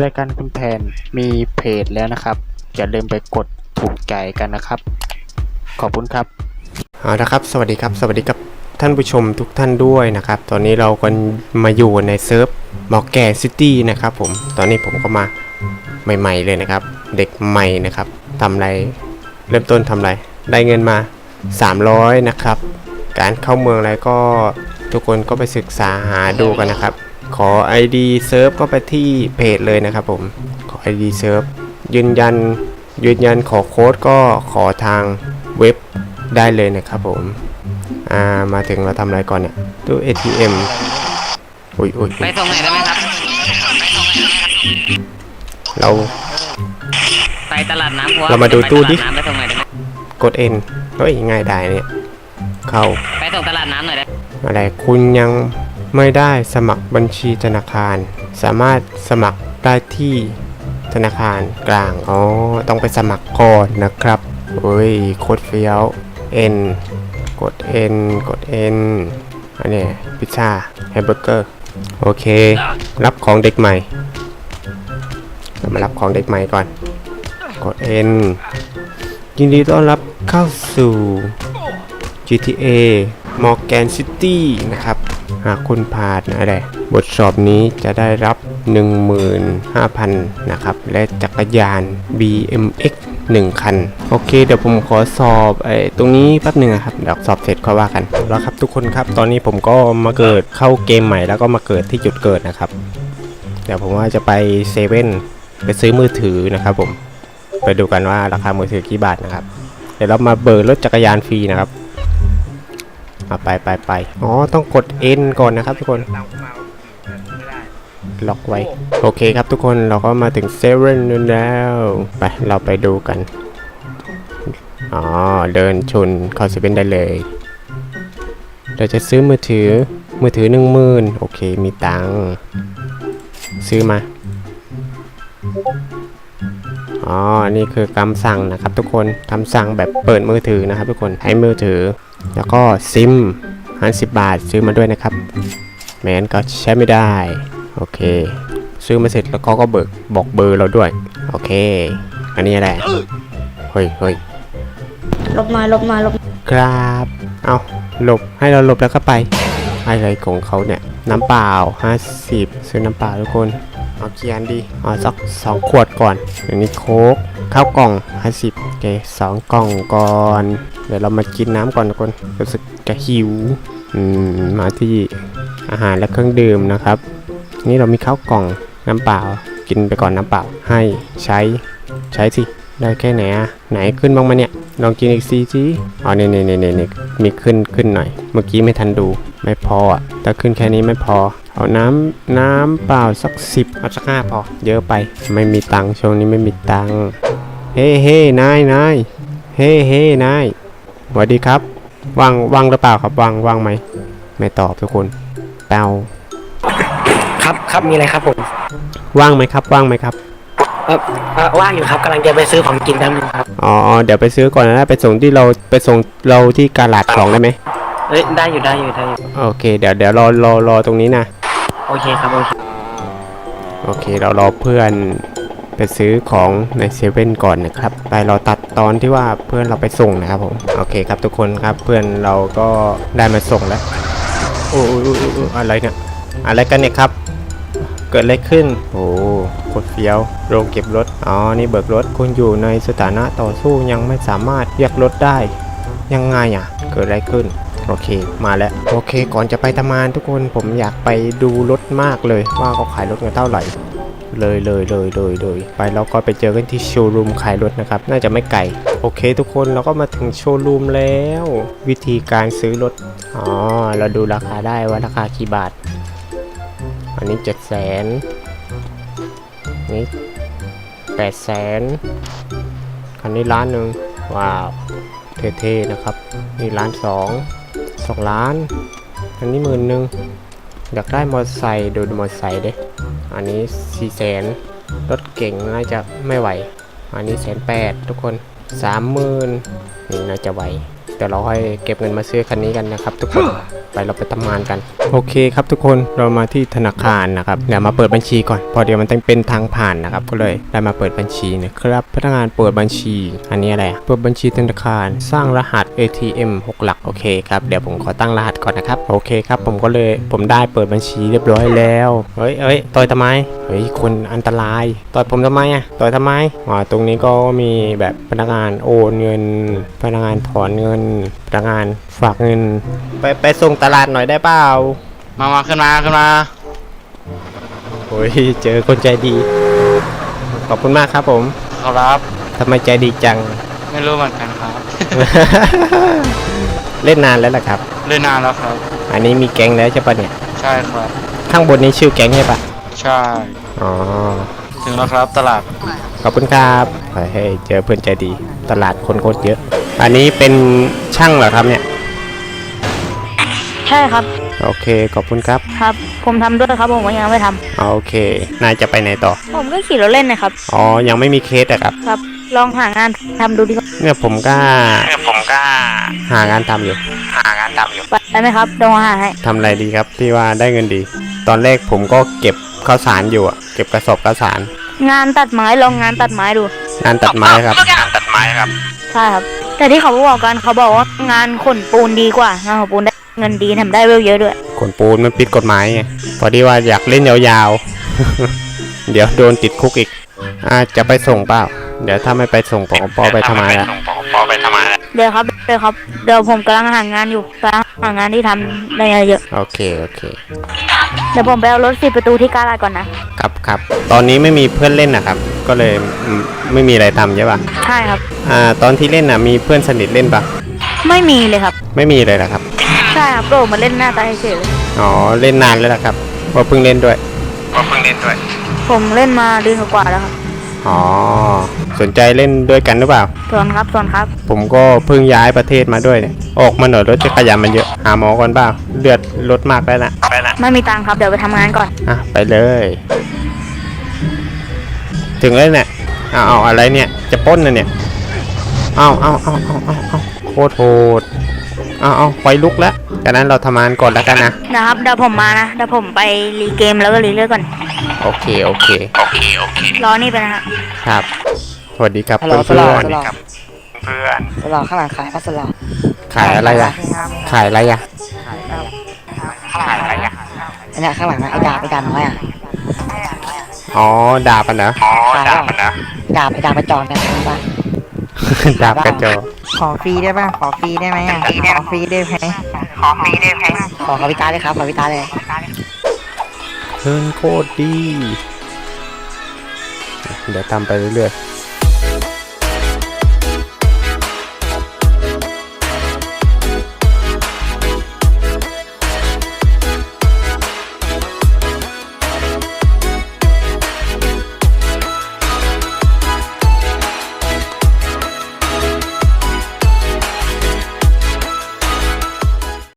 รายการคุณแผนมีเพจแล้วนะครับ อย่าลืมไปกดถูกใจกันนะครับ ขอบคุณครับเอาละครับ สวัสดีครับ สวัสดีกับท่านผู้ชมทุกท่านด้วยนะครับ ตอนนี้เราก็มาอยู่ในเซิร์ฟมอแกซิตี้นะครับผม ตอนนี้ผมก็มาใหม่ ๆ เลยนะครับ เด็กใหม่นะครับทำอะไร เริ่มต้นทำอะไร ได้เงินมา 300 นะครับ การเข้าเมืองอะไรก็ทุกคนก็ไปศึกษาหาดูกันนะครับ ขอ ID เซิร์ฟก็ไปที่เพจเลยนะครับผม ขอ ID เซิร์ฟยืนยัน ยืนยันขอโค้ดก็ขอทางเว็บได้เลยนะครับผม อ่า มาถึงเราทำอะไรก่อนเนี่ย ตู้ ATM อุ้ยอุ้ยไปส่งไหนอยได้ไหมครับ เรา ไปตลาดน้ำพัวเรามาดูตู้ดิ ไปตลาน้ำไปส่งไหนอยได้ไหมกด N เฮ้ยง่ายได้เนี่ย เข้า ไปส่งตลาดน้ำหน่อยได้อะไรคุณยัง ไม่ได้สมัครบัญชีธนาคาร สามารถสมัครได้ที่ธนาคารกลาง อ๋อ ต้องไปสมัครก่อนนะครับเฮ้ยโคตรเฟี้ยว N กด N กด N อันนี้พิซซ่าแฮมเบอร์เกอร์ โอเค รับของเด็กใหม่ เรามารับของเด็กใหม่ก่อน กด N ยินดีต้อนรับเข้าสู่ GTA Morgan City นะครับ หากคุณผ่านอะไรบทสอบนี้จะได้รับ 15,000 นะครับ และจักรยาน BMX 1 คัน โอเค เดี๋ยวผมขอสอบไอ้ตรงนี้แป๊บหนึ่งนะครับ เดี๋ยวสอบเสร็จค่อยว่ากันแล้วครับทุกคนครับ ตอนนี้ผมก็มาเกิดเข้าเกมใหม่แล้วก็มาเกิดที่จุดเกิดนะครับ เดี๋ยวผมว่าจะไปเซเว่นไปซื้อมือถือนะครับผม ไปดูกันว่าราคามือถือกี่บาทนะครับ เดี๋ยวเรามาเบิกรถจักรยานฟรีนะครับ อาไปไปไปอ๋อต้องกด N ก่อนนะครับทุกคน ล็อกไว้ โอเคครับทุกคนเราก็มาถึงเซเว่นแล้ว ไปเราไปดูกัน อ๋อ เดินชนเข้าเซเว่นได้เลย เราจะซื้อมือถือ มือถือหนึ่งหมื่นโอเคมีตังค์ซื้อมา อ๋อ นี่คือคำสั่งนะครับทุกคนคำสั่งแบบเปิดมือถือนะครับทุกคนให้มือถือ แล้วก็ซิมห้าสิบบาทซื้อมาด้วยนะครับแมงั้นก็ใช้ไม่ได้ โอเค ซื้อมาเสร็จแล้วก็ก็เบิกบอกเบอร์เราด้วย โอเค อันนี้อะไรเฮ้ยเฮ้ยลบหน่อยลบหน่อยลบครับ เอาหลบให้เราหลบแล้วก็ไปอะไรของเขาเนี่ย น้ำเปล่า 50 ซื้อน้ำเปล่าทุกคน เอาเกียนดีเอาสักสองขวดก่อนอันนี้โค้กข้าวกล่อง50โอเคสองกล่องก่อน เดี๋ยวเรามากินน้ำก่อนทุกคนรู้สึกจะหิวอืมมาที่อาหารและเครื่องดื่มนะครับ นี่เรามีข้าวกล่องน้ำเปล่า กินไปก่อนน้ำเปล่าให้ใช้ใช้สิได้แค่ไหนอะไหนขึ้นบ้างมาเนี่ย ลองกินอีกซีจีอ๋อเนี่ยเนี่ยเนี่ยเนี่ยมีขึ้นขึ้นหน่อย เมื่อกี้ไม่ทันดูไม่พออะถ้าขึ้นแค่นี้ไม่พอ เอาน้ำน้ำเปล่าสักสิบเอาสักห้าพอ เยอะไปไม่มีตังค์ช่วงนี้ไม่มีตังค์เฮ้เฮ้นายนายเฮ้เฮ้นายสวัสดีครับว่างว่างหรือเปล่าครับว่างว่างไหมไม่ตอบทุกคนเปล่าครับครับมีอะไรครับผมว่างไหมครับว่างไหมครับ ออเอ่อว่างอยู่ครับกำลังจะไปซื้อของกินแป๊บนึงครับอ๋ออ๋อเดี๋ยวไปซื้อก่อนนะไปส่งที่เราไปส่งเราที่กาลาดของได้ไหมเอ้ยได้อยู่ได้อยู่ได้อยู่โอเค เดี๋ยวเดี๋ยวรอรอรอตรงนี้นะโอเคครับโอเคโอเค เรารอเพื่อนไปซื้อของในเซเว่นก่อนนะครับไปเราตัดตอนที่ว่าเพื่อนเราไปส่งนะครับผมโอเคครับทุกคนครับเพื่อนเราก็ได้มาส่งแล้วโอ้ยโอ้ยโอ้ยโอ้ยอะไรเนี่ยอะไรกันเนี่ยครับ เกิดอะไรขึ้น โอ้โคตรเฟี้ยว โรงเก็บรถ อ๋อ นี่เบิกรถ คุณอยู่ในสถานะต่อสู้ยังไม่สามารถเรียกรถได้ ยังไงอะ เกิดอะไรขึ้น โอเค มาแล้ว โอเค ก่อนจะไปทำงานทุกคน ผมอยากไปดูรถมากเลย ว่าเขาขายรถกันเท่าไหร่เลยเลยเลยเลยเลยไปแล้วก็ไปเจอกันที่โชว์รูมขายรถนะครับ น่าจะไม่ไกลโอเค ทุกคนเราก็มาถึงโชว์รูมแล้ว วิธีการซื้อรถอ๋อเราดูราคาได้ว่าราคากี่บาท อันนี้เจ็ดแสนนี่แปดแสนคันนี้ล้านหนึ่งว้าว เท่ๆนะครับ นี่ล้านสองสองล้าน อันนี้หมื่นหนึ่งอยากได้มอเตอร์ไซค์ดูมอเตอร์ไซค์เด้อันนี้สี่แสนรถเก่งน่าจะไม่ไหว อันนี้แสนแปดทุกคนสามหมื่นนี่น่าจะไหว ดี๋ยวเราค่อยเก็บเงินมาซื้อคันนี้กันนะครับทุกคนไปเราไปทำงานกัน โอเคครับทุกคนเรามาที่ธนาคารนะครับเดี๋ยวมาเปิดบัญชีก่อน พอเดี๋ยวมันต้องเป็นทางผ่านนะครับก็เลยได้มาเปิดบัญชีนะครับพนักงานเปิดบัญชี อันนี้อะไรอะเปิดบัญชีธนาคาร สร้างรหัส ATM 6 หลักโอเคครับเดี๋ยวผมขอตั้งรหัสก่อนนะครับโอเคครับผมก็เลยผมได้เปิดบัญชีเรียบร้อยแล้วเฮ้ยเฮ้ยต่อยทำไมเฮ้ยคนอันตรายต่อยผมทำไมอะต่อยทำไมอ๋อตรงนี้ก็มีแบบพนักงานโอนเงิน พนักงานถอนเงินพนักงานฝากเงิน ไปไปส่งตลาดหน่อยได้เปล่ามามาขึ้นมาขึ้นมา โอ้ยเจอคนใจดี ขอบคุณมากครับผมครับ ทำไมใจดีจัง ไม่รู้เหมือนกันครับ เล่นนานแล้วล่ะครับ เล่นนานแล้วครับ อันนี้มีแก๊งแล้วใช่ปะเนี่ย ใช่ครับ ข้างบนนี้ชื่อแก๊งใช่ปะใช่ อ๋อ ถึงแล้วครับตลาด ขอบคุณครับเฮ้ยเจอเพื่อนใจดี ตลาดคนโคตรเยอะ อันนี้เป็นช่างเหรอครับเนี่ย ใช่ครับ โอเค ขอบคุณครับ ครับ ผมทำด้วยครับ ผมก็ยังไม่ทำโอเค นายจะไปไหนต่อ ผมก็ขี่รถเล่นนะครับ อ๋อ ยังไม่มีเคสอะครับ ครับ ลองหางานทำดูดีกว่าเนี่ยผมก็เนี่ยผมก็หางานทำอยู่หางานทำอยู่ ไปไหมครับเดยวหาให้ ทำอะไรดีครับ ที่ว่าได้เงินดี ตอนแรกผมก็เก็บข้าวสารอยู่อะเก็บกระสอบข้าวสารงานตัดไม้ลองงานตัดไม้ดู งานตัดไม้ครับ งานตัดไม้ครับ ใช่ครับ แต่ที่เขาบอกกันเขาบอกว่างานขนปูนดีกว่างานขนปูนได้เงินดีแถมได้เวลเยอะด้วยขนปูนมันผิดกฎหมายไงพอดีว่าอยากเล่นยาวๆ เดี๋ยวโดนติดคุกอีกอ่าจะไปส่งเปล่า เดี๋ยวถ้าไม่ไปส่งผมก็ปอไปทำไมละเดี๋ยวครับเดี๋ยวครับเดี๋ยวผมกำลังหางานอยู่กำลังหางานที่ทำได้เยอะโอเคโอเค เดี๋ยวผมไปเอารถสิบประตูที่กาลาดก่อนนะ ครับครับ ตอนนี้ไม่มีเพื่อนเล่นนะครับ ก็เลยอืมไม่มีอะไรทำใช่ป่ะใช่ครับ อ่า ตอนที่เล่นน่ะมีเพื่อนสนิทเล่นปะไม่มีเลยครับ ไม่มีเลยนะครับ ใช่ครับโดดมาเล่นหน้าตาเฉยอ๋อเล่นนานแล้วล่ะครับว่าเพิ่งเล่นด้วยว่าเพิ่งเล่นด้วยๆผมเล่นมาเดือนกว่าๆแล้วครับ อ๋อ สนใจเล่นด้วยกันหรือเปล่า ส่วนครับส่วนครับ ผมก็เพิ่งย้ายประเทศมาด้วยเนี่ยออกมาหน่อยรถจักรยานมันเยอะ หาหมอก่อนเปล่าเลือดลดมากแล้วนะไปละไม่มีตังค์ครับเดี๋ยวไปทำงานก่อน อะไปเลย ถึงแล้วเนี่ยเอาเอาอะไรเนี่ย จะปล้นนะเนี่ยเอาเอาเอาเอาเอาเอาโคตรโหดเอาเอาไฟลุกแล้วจากนั้นเราทำงานก่อนแล้วกันนะ นะครับเดี๋ยวผมมานะเดี๋ยวผมไปรีเกมแล้วก็รีเลือกก่อน โอเค โอเคโอเคโอเครอนี่ไปนะฮะครับ สวัสดีครับฮัลโหลเพื่อนสลอเพื่อนสลอเพื่อนสลอข้างหลังขายพัสลอขายอะไรอะ ขายอะไรอะอันเนี้ยข้างหลังนะไอ้ดาบไอ้ดาบน้อยอะอ๋อดาบอะนะขายดาบนะดาบไอ้ดาบไปจอนกันใช่ปะดาบกระจอกขอฟรีได้ป่ะ ขอฟรีได้ไหมอะขอฟรีได้ไหมขอฟรีได้ไหมขอขอพิตาเลยครับขอพิตาเลยเฮิร์นโคตรดี เดี๋ยวตามไปเรื่อยๆ